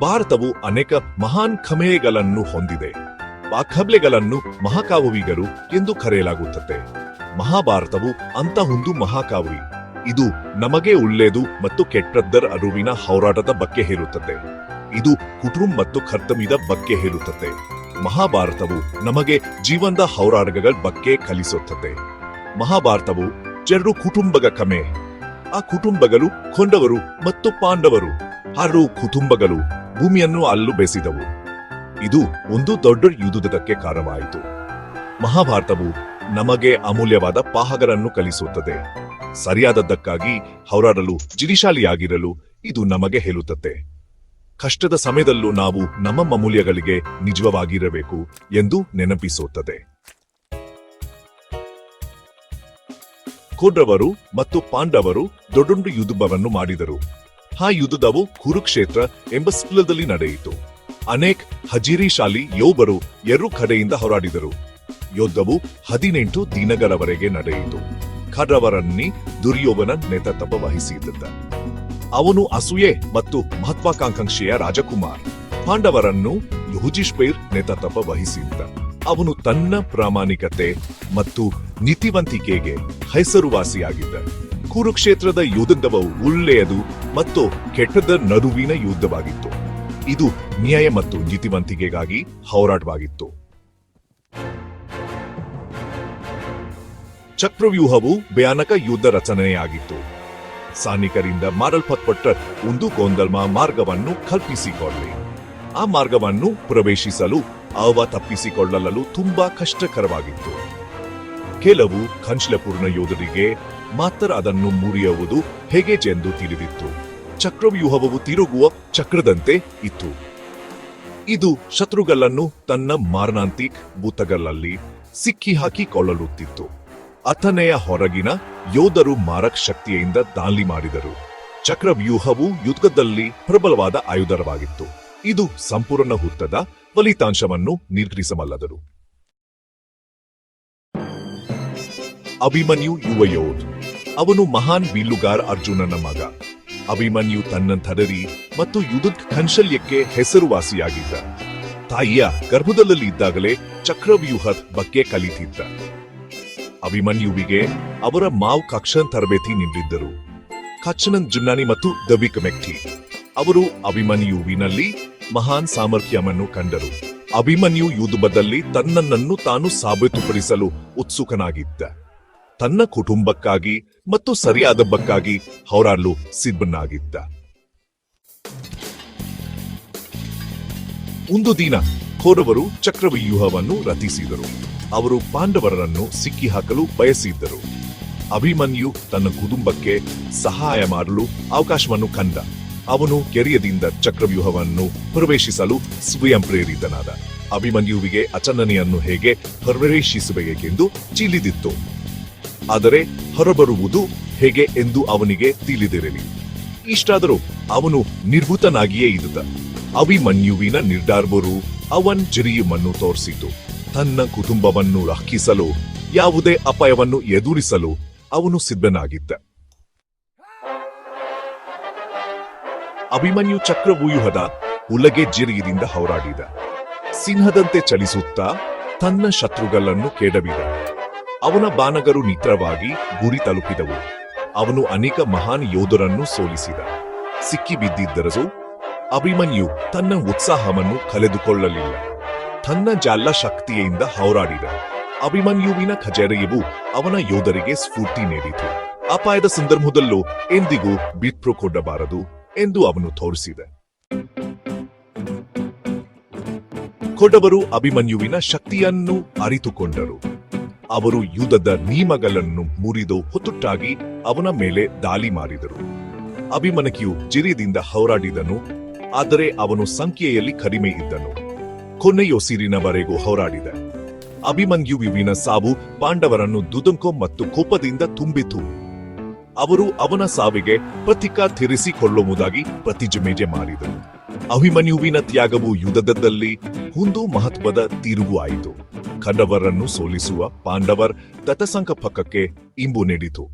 ಭಾರತವು ಅನೇಕ ಮಹಾನ್ ಖಮೆಗಳನ್ನು ಹೊಂದಿದೆ. ಆ ಖಬ್ಲೆಗಳನ್ನು ಎಂದು ಕರೆಯಲಾಗುತ್ತದೆ. ಮಹಾಭಾರತವು ಅಂತಹೊಂದು ಮಹಾಕಾವ್ಯ ಇದು ನಮಗೆ ಒಳ್ಳೆಯದು ಮತ್ತು ಕೆಟ್ಟದ್ದರ ಅರುವಿನ ಹೋರಾಟದ ಬಗ್ಗೆ ಹೇಳುತ್ತದೆ. ಇದು ಕುಟುಂಬ ಮತ್ತು ಕರ್ತವ್ಯದ ಬಗ್ಗೆ ಹೇಳುತ್ತದೆ. ಮಹಾಭಾರತವು ನಮಗೆ ಜೀವನದ ಹೋರಾಟಗಳ ಬಗ್ಗೆ ಕಲಿಸುತ್ತದೆ. ಮಹಾಭಾರತವು ಜರು ಕುಟುಂಬದ ಕಮೆ ಆ ಕುಟುಂಬಗಳು ಕೊಂಡವರು ಮತ್ತು ಪಾಂಡವರು. ಆರು ಕುಟುಂಬಗಳು. ಭೂಮಿಯನ್ನು ಅಲ್ಲು ಬೆಸಿದವು ಇದು ಒಂದು ದೊಡ್ಡ ಯುದ್ಧದಕ್ಕೆ ಕಾರಣವಾಯಿತು. ಮಹಾಭಾರತವು ನಮಗೆ ಅಮೂಲ್ಯವಾದ ಪಾಹಗರನ್ನು ಕಲಿಸುತ್ತದೆ. ಸರಿಯಾದದ್ದಕ್ಕಾಗಿ ಹೋರಾಡಲು ಜಿರಿಶಾಲಿಯಾಗಿರಲು ಇದು ನಮಗೆ ಹೇಳುತ್ತದೆ. ಕಷ್ಟದ ಸಮಯದಲ್ಲೂ ನಾವು ನಮ್ಮ ಅಮೂಲ್ಯಗಳಿಗೆ ನಿಜವಾಗಿರಬೇಕು ಎಂದು ನೆನಪಿಸುತ್ತದೆ. ಕೋಡ್ರವರು ಮತ್ತು ಪಾಂಡವರು ದೊಡ್ಡ ಯುದ್ಧವನ್ನು ಮಾಡಿದರು. ಆ ಯುದ್ಧವು ಕುರುಕ್ಷೇತ್ರ ಎಂಬ ಸ್ಥಳದಲ್ಲಿ ನಡೆಯಿತು. ಅನೇಕ್ ಹಜಿರಿಶಾಲಿ ಯೋಬರು ಎರಡು ಕಡೆಯಿಂದ ಹೋರಾಡಿದರು. ಯುದ್ಧವು ಹದಿನೆಂಟು ದಿನಗಳವರೆಗೆ ನಡೆಯಿತು. ಖರವರನ್ನಿ ದುರ್ಯೋಧನ ನೇತೃತ್ವ ವಹಿಸಿದ್ದ. ಅವನು ಅಸೂಯೆ ಮತ್ತು ಮಹತ್ವಾಕಾಂಕ್ಷೆಯ ರಾಜಕುಮಾರ್. ಪಾಂಡವರನ್ನು ಯುಜಿಷ್ಪೈರ್ ನೇತೃತ್ವ ವಹಿಸಿದ್ದ. ಅವನು ತನ್ನ ಪ್ರಾಮಾಣಿಕತೆ ಮತ್ತು ನೀತಿವಂತಿಕೆಗೆ ಹೆಸರುವಾಸಿಯಾಗಿದ್ದ. ಕುರುಕ್ಷೇತ್ರದ ಯುದ್ಧವು ಒಳ್ಳೆಯದು ಮತ್ತು ಕೆಟ್ಟದ ನಡುವಿನ ಯುದ್ಧವಾಗಿತ್ತು. ಇದು ನ್ಯಾಯ ಮತ್ತು ನೀತಿವಂತಿಕೆಗಾಗಿ ಹೋರಾಟವಾಗಿತ್ತು. ಚಕ್ರವ್ಯೂಹವು ಭಯಾನಕ ಯುದ್ಧ ರಚನೆಯಾಗಿತ್ತು. ಸೈನಿಕರಿಂದ ಮಾರಲ್ಪಟ್ಟ ಒಂದು ಗೊಂದಲ್ಮ ಮಾರ್ಗವನ್ನು ಕಲ್ಪಿಸಿಕೊಳ್ಳಿ. ಆ ಮಾರ್ಗವನ್ನು ಪ್ರವೇಶಿಸಲು, ಅವ ತಪ್ಪಿಸಿಕೊಳ್ಳಲು ತುಂಬಾ ಕಷ್ಟಕರವಾಗಿತ್ತು. ಕೆಲವು ಕಂಚಲಪೂರ್ಣ ಯೋಧರಿಗೆ ಮಾತ್ರ ಅದನ್ನು ಮುರಿಯುವುದು ಹೇಗೆ ಎಂದು ತಿಳಿದಿತ್ತು. ಚಕ್ರವ್ಯೂಹವು ತಿರುಗುವ ಚಕ್ರದಂತೆ ಇತ್ತು. ಇದು ಶತ್ರುಗಳನ್ನು ತನ್ನ ಮಾರಣಾಂತಿಕ್ ಭೂತಗಳಲ್ಲಿ ಸಿಕ್ಕಿ ಹಾಕಿಕೊಳ್ಳಲುತ್ತಿತ್ತು ಅಥನೆಯ ಹೊರಗಿನ ಯೋಧರು ಮಾರಕ್ ಶಕ್ತಿಯಿಂದ ದಾಳಿ ಮಾಡಿದರು. ಚಕ್ರವ್ಯೂಹವು ಯುದ್ಧದಲ್ಲಿ ಪ್ರಬಲವಾದ ಆಯುಧರವಾಗಿತ್ತು. ಇದು ಸಂಪೂರ್ಣ ಹುತ್ತದ ಫಲಿತಾಂಶವನ್ನು ನಿರ್ಧರಿಸಬಲ್ಲದರು ಅಭಿಮನ್ಯು ಯುವ ಯೋಧ ಅವನು ಮಹಾನ್ ಬಿಲ್ಲುಗಾರ್ ಅರ್ಜುನನ ಮಗ. ಅಭಿಮನ್ಯು ತನ್ನ ತಡರಿ ಮತ್ತು ಯುದ್ಧ ಕನ್ಶಲ್ಯಕ್ಕೆ ಹೆಸರುವಾಸಿಯಾಗಿದ್ದ. ತಾಯಿಯ ಗರ್ಭದಲ್ಲಿ ಇದ್ದಾಗಲೇ ಚಕ್ರವ್ಯೂಹದ ಬಗ್ಗೆ ಕಲಿತಿದ್ದ. ಅಭಿಮನ್ಯುವಿಗೆ ಅವರ ಮಾವ್ ಕಕ್ಷನ್ ತರಬೇತಿ ನೀಡಿದ್ದರು. ಕಚ್ಚನನ್ ಜುನ್ನಾನಿ ಮತ್ತು ದವಿಕ್ ಮೆಕ್ಟಿ. ಅವರು ಅಭಿಮನ್ಯುವಿನಲ್ಲಿ ಮಹಾನ್ ಸಾಮರ್ಥ್ಯವನ್ನು ಕಂಡರು. ಅಭಿಮನ್ಯು ಯುದ್ಧದಲ್ಲಿ ತನ್ನನ್ನು ತಾನು ಸಾಬೀತುಪಡಿಸಲು ಉತ್ಸುಕನಾಗಿದ್ದ. ತನ್ನ ಕುಟುಂಬಕ್ಕಾಗಿ ಮತ್ತು ಸರಿಯಾದಬ್ಬಕ್ಕಾಗಿ ಹೋರಾಡಲು ಸಿದ್ಧನಾಗಿದ್ದ ಒಂದು ದಿನ ಕೌರವರು ಚಕ್ರವ್ಯೂಹವನ್ನು ರಚಿಸಿದರು. ಅವರು ಪಾಂಡವರನ್ನು ಸಿಕ್ಕಿ ಹಾಕಲು ಬಯಸಿದ್ದರು. ಅಭಿಮನ್ಯು ತನ್ನ ಕುಟುಂಬಕ್ಕೆ ಸಹಾಯ ಮಾಡಲು ಅವಕಾಶವನ್ನು ಕಂಡ. ಅವನು ಕೆರೆಯದಿಂದ ಚಕ್ರವ್ಯೂಹವನ್ನು ಪ್ರವೇಶಿಸಲು ಸ್ವಯಂ ಪ್ರೇರಿತನಾದ ಅಭಿಮನ್ಯುವಿಗೆ ಅಚನನೆಯನ್ನು ಹೇಗೆ ಪ್ರವೇಶಿಸಬೇಕೆಂದು ತಿಳಿದಿತ್ತು. ಆದರೆ ಹೊರಬರುವುದು ಹೇಗೆ ಎಂದು ಅವನಿಗೆ ತಿಳಿದಿರಲಿ. ಇಷ್ಟಾದರೂ ಅವನು ನಿರ್ಭೂತನಾಗಿಯೇ ಇದ್ದ. ಅಭಿಮನ್ಯುವಿನ ನಿರ್ಧಾರವರು ಅವನ್ ಜಿರಿಯುಮನ್ನು ತೋರಿಸಿತು. ತನ್ನ ಕುಟುಂಬವನ್ನು ರಕ್ಷಿಸಲು, ಯಾವುದೇ ಅಪಾಯವನ್ನು ಎದುರಿಸಲು ಅವನು ಸಿದ್ಧನಾಗಿದ್ದ. ಅಭಿಮನ್ಯು ಚಕ್ರವ್ಯೂಹದ ಉಲಗೆ ಜಿರಿಯದಿಂದ ಹೋರಾಡಿದ. ಸಿಂಹದಂತೆ ಚಲಿಸುತ್ತಾ ತನ್ನ ಶತ್ರುಗಳನ್ನು ಕೆಡವಿದ. ಅವನ ಬಾನಗರು ನಿತ್ರವಾಗಿ ಗುರಿ ತಲುಪಿದವು. ಅವನು ಅನೇಕ ಮಹಾನ್ ಯೋಧರನ್ನು ಸೋಲಿಸಿದ. ಸಿಕ್ಕಿ ಬಿದ್ದಿದ್ದರಸು ಅಭಿಮನ್ಯು ತನ್ನ ಉತ್ಸಾಹವನ್ನು ಕಳೆದುಕೊಳ್ಳಲಿಲ್ಲ. ತನ್ನ ಜಾಲ ಶಕ್ತಿಯಿಂದ ಹೋರಾಡಿದ. ಅಭಿಮನ್ಯುವಿನ ಖಜರೆಯವು ಅವನ ಯೋಧರಿಗೆ ಸ್ಫೂರ್ತಿ ನೀಡಿತು. ಅಪಾಯದ ಸಂದರ್ಭದಲ್ಲೂ ಎಂದಿಗೂ ಬಿಟ್ರು ಕೊಡಬಾರದು ಎಂದು ಅವನು ತೋರಿಸಿದ. ಕೊಡವರು ಅಭಿಮನ್ಯುವಿನ ಶಕ್ತಿಯನ್ನು ಅರಿತುಕೊಂಡರು. ಅವರು ಯುದ್ಧದ ನಿಯಮಗಳನ್ನು ಮುರಿದು ಹೊತ್ತುಟ್ಟಾಗಿ ಅವನ ಮೇಲೆ ದಾಳಿ ಮಾಡಿದರು. ಅಭಿಮನಕಿಯು ಜಿರಿಯದಿಂದ ಹೋರಾಡಿದನು, ಆದರೆ ಅವನು ಸಂಖ್ಯೆಯಲ್ಲಿ ಕಡಿಮೆ ಇದ್ದನು ಕೊನೆಯೊಸಿರಿನವರೆಗೂ ಹೋರಾಡಿದ. ಅಭಿಮನ್ಯುವಿನ ಸಾವು ಪಾಂಡವರನ್ನು ದುದುಂಕೋ ಮತ್ತು ಕೋಪದಿಂದ ತುಂಬಿತು. ಅವರು ಅವನ ಸಾವಿಗೆ ಪ್ರತಿಕಾ ತೀರಿಸಿಕೊಳ್ಳುವುದಾಗಿ ಪ್ರತಿಜ್ಞೆ ಮಾಡಿದರು. ಅಭಿಮನ್ಯುವಿನ ತ್ಯಾಗವು ಯುದ್ಧದಲ್ಲಿ ಒಂದು ಮಹತ್ವದ ತಿರುವು ಆಯಿತು. ಕಂಡವರನ್ನು ಸೋಲಿಸುವ ಪಾಂಡವರ್ ಪಕ್ಕಕ್ಕೆ ಇಂಬು ನೀಡಿತು.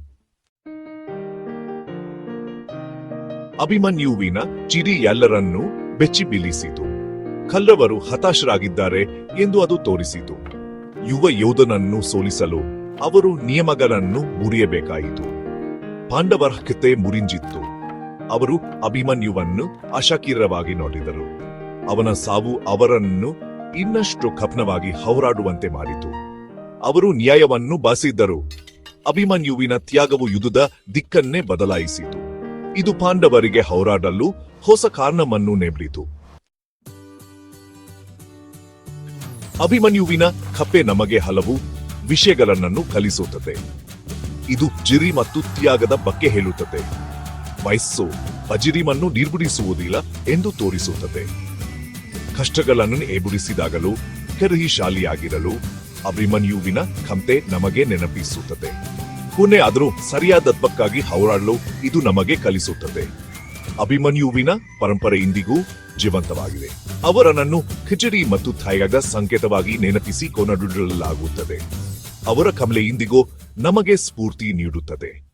ಅಭಿಮನ್ಯುವಿನ ಚಿರಿ ಎಲ್ಲರನ್ನೂ ಬೆಚ್ಚಿ ಬೀಳಿಸಿತು. ಕಲ್ಲವರು ಹತಾಶರಾಗಿದ್ದಾರೆ ಎಂದು ಅದು ತೋರಿಸಿತು. ಯುವ ಯೋಧನನ್ನು ಸೋಲಿಸಲು ಅವರು ನಿಯಮಗಳನ್ನು ಮುರಿಯಬೇಕಾಯಿತು. ಪಾಂಡವರ ಕತೆ ಮುರಿಂಜಿತ್ತು. ಅವರು ಅಭಿಮನ್ಯುವನ್ನು ಅಶಕೀರವಾಗಿ ನೋಡಿದರು. ಅವನ ಸಾವು ಅವರನ್ನು ಇನ್ನಷ್ಟು ಕಪ್ನವಾಗಿ ಹೌರಾಡುವಂತೆ ಮಾಡಿತು. ಅವರು ನ್ಯಾಯವನ್ನು ಬಾಸಿದ್ದರು. ಅಭಿಮನ್ಯುವಿನ ತ್ಯಾಗವು ಯುದ್ಧದ ದಿಕ್ಕನ್ನೇ ಬದಲಾಯಿಸಿತು. ಇದು ಪಾಂಡವರಿಗೆ ಹೌರಾಡಲು ಹೊಸ ಕಾರಣವನ್ನು ನೀಡಿತು ಅಭಿಮನ್ಯುವಿನ ಕಪ್ಪೆ ನಮಗೆ ಹಲವು ವಿಷಯಗಳನ್ನು ಕಲಿಸುತ್ತದೆ. ಇದು ಜಿರಿ ಮತ್ತು ತ್ಯಾಗದ ಬಗ್ಗೆ ಹೇಳುತ್ತದೆ. ವಯಸ್ಸು, ಅಜಿರಿಮನ್ನು ನಿರ್ಬಿಡಿಸುವುದಿಲ್ಲ ಎಂದು ತೋರಿಸುತ್ತದೆ. ಕಷ್ಟಗಳನ್ನು ಎಬುಡಿಸಿದಾಗಲೂ ಕೆರಹಿಶಾಲಿಯಾಗಿರಲು ಅಭಿಮನ್ಯುವಿನ ಕಂತೆ ನಮಗೆ ನೆನಪಿಸುತ್ತದೆ. ಕೊನೆ ಆದರೂ ಸರಿಯಾದತ್ವಕ್ಕಾಗಿ ಹೋರಾಡಲು ಇದು ನಮಗೆ ಕಲಿಸುತ್ತದೆ. ಅಭಿಮನ್ಯುವಿನ ಪರಂಪರೆ ಇಂದಿಗೂ ಜೀವಂತವಾಗಿದೆ. ಅವರನ್ನು ಖಿಚಡಿ ಮತ್ತು ಥಾಯದ ಸಂಕೇತವಾಗಿ ನೆನಪಿಸಿ ಕೊನಡಲಾಗುತ್ತದೆ ಅವರ ಕಮಲೆ ಇಂದಿಗೂ ನಮಗೆ ಸ್ಫೂರ್ತಿ ನೀಡುತ್ತದೆ.